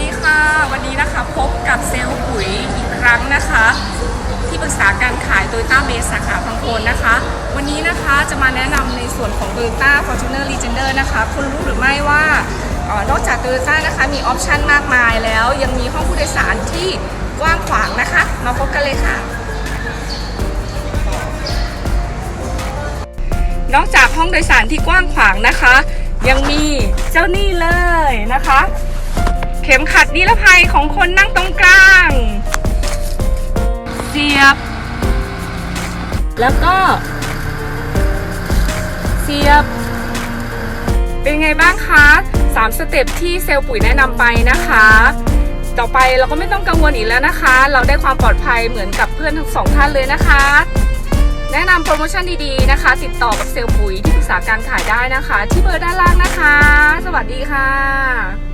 ดีค่ะ วันนี้นะคะพบกับเซลล์ปุ๋ยอีกครั้งนะคะ ที่ปรึกษาการขายโตโยต้าเบสสาขาพังโคนนะคะ วันนี้นะคะจะมาแนะนำในส่วนของ Toyota Fortuner Legender นะคะคุณรู้หรือไม่ว่าออนอกจาก Toyota นะคะมีออปชันมากมายแล้ว ยังมีห้องผู้โดยสารที่กว้างขวางนะคะมาพบกันเลยค่ะนอกจากห้องโดยสารที่กว้างขวางนะคะ ยังมีเจ้านี่เลยนะคะ ข็มขัดนิรภัยของคนนั่งตรงกลาง เสียบ แล้วก็ เสียบ เป็นไงบ้างคะ3สเต็ปที่เซลล์ปุ๋ยแนะนำไปนะคะ ต่อไปเราก็ไม่ต้องกังวลอีกแล้วนะคะ เราได้ความปลอดภัยเหมือนกับเพื่อนทั้งสองท่านเลยนะคะแนะนำโปรโมชั่นดีๆนะคะ ติดต่อกับเซลล์ปุ๋ยที่ปรึกษาการขายได้นะคะ ที่เบอร์ด้านล่างนะคะ สวัสดีค่ะ